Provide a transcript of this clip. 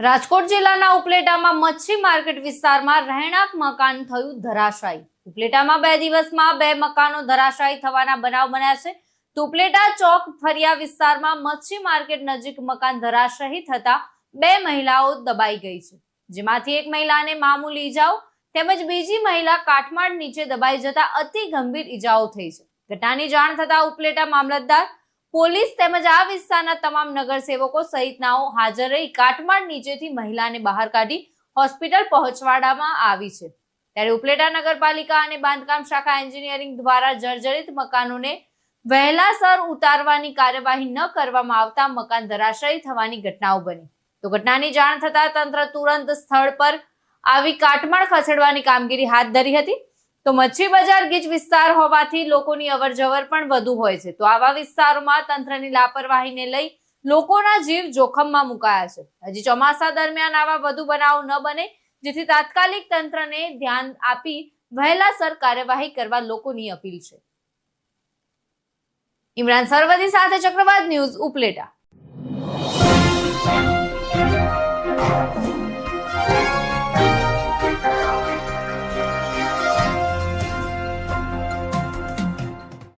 રાજકોટ જિલ્લાના ઉપલેટામાં મચ્છી માર્કેટ વિસ્તારમાં રહેણાંક મકાન થયું ધરાશાયી. ઉપલેટામાં બે દિવસમાં બે મકાનો ધરાશાયી થવાના બનાવ બન્યા છે. તો ઉપલેટા ચોક ફરિયા વિસ્તારમાં મચ્છી માર્કેટ નજીક મકાન ધરાશાયી થતા બે મહિલાઓ દબાઈ ગઈ છે. જેમાંથી એક મહિલાને મામૂલી ઈજાઓ તેમજ બીજી મહિલા કાટમાળ નીચે દબાઈ જતા અતિ ગંભીર ઈજાઓ થઈ છે. ઘટનાની જાણ થતા ઉપલેટા મામલતદાર પોલીસ તેમજ આ વિસ્તારના તમામ નગરસેવકો સહિતનાઓ હાજર રહી કાટમાળ નીચેથી મહિલાને બહાર કાઢી હોસ્પિટલ પહોંચવાડવામાં આવી છે. ત્યારે ઉપલેટા નગરપાલિકા અને બાંધકામ શાખા એન્જિનિયરિંગ દ્વારા જર્જરિત મકાનોને વહેલાસર ઉતારવાની કાર્યવાહી ન કરવામાં આવતા મકાન ધરાશયી થવાની ઘટનાઓ બની. તો ઘટનાની જાણ થતા તંત્ર તુરંત સ્થળ પર આવી કાટમાળ ખસેડવાની કામગીરી હાથ ધરી હતી. તો મચ્છી બજાર ગીચ વિસ્તાર હોવાથી લોકોની અવરજવર પણ વધુ હોય છે. તો આવા વિસ્તારોમાં તંત્રની લાપરવાહીને લઈ લોકોના જીવ જોખમમાં મુકાયા છે. હજી ચોમાસા દરમિયાન આવા વધુ બનાવો ન બને, જેથી તાત્કાલિક તંત્રને ધ્યાન આપી વહેલાસર કાર્યવાહી કરવા લોકોની અપીલ છે. ઇમરાન સરવદી સાથે ચક્રવાત ન્યૂઝ, ઉપલેટા.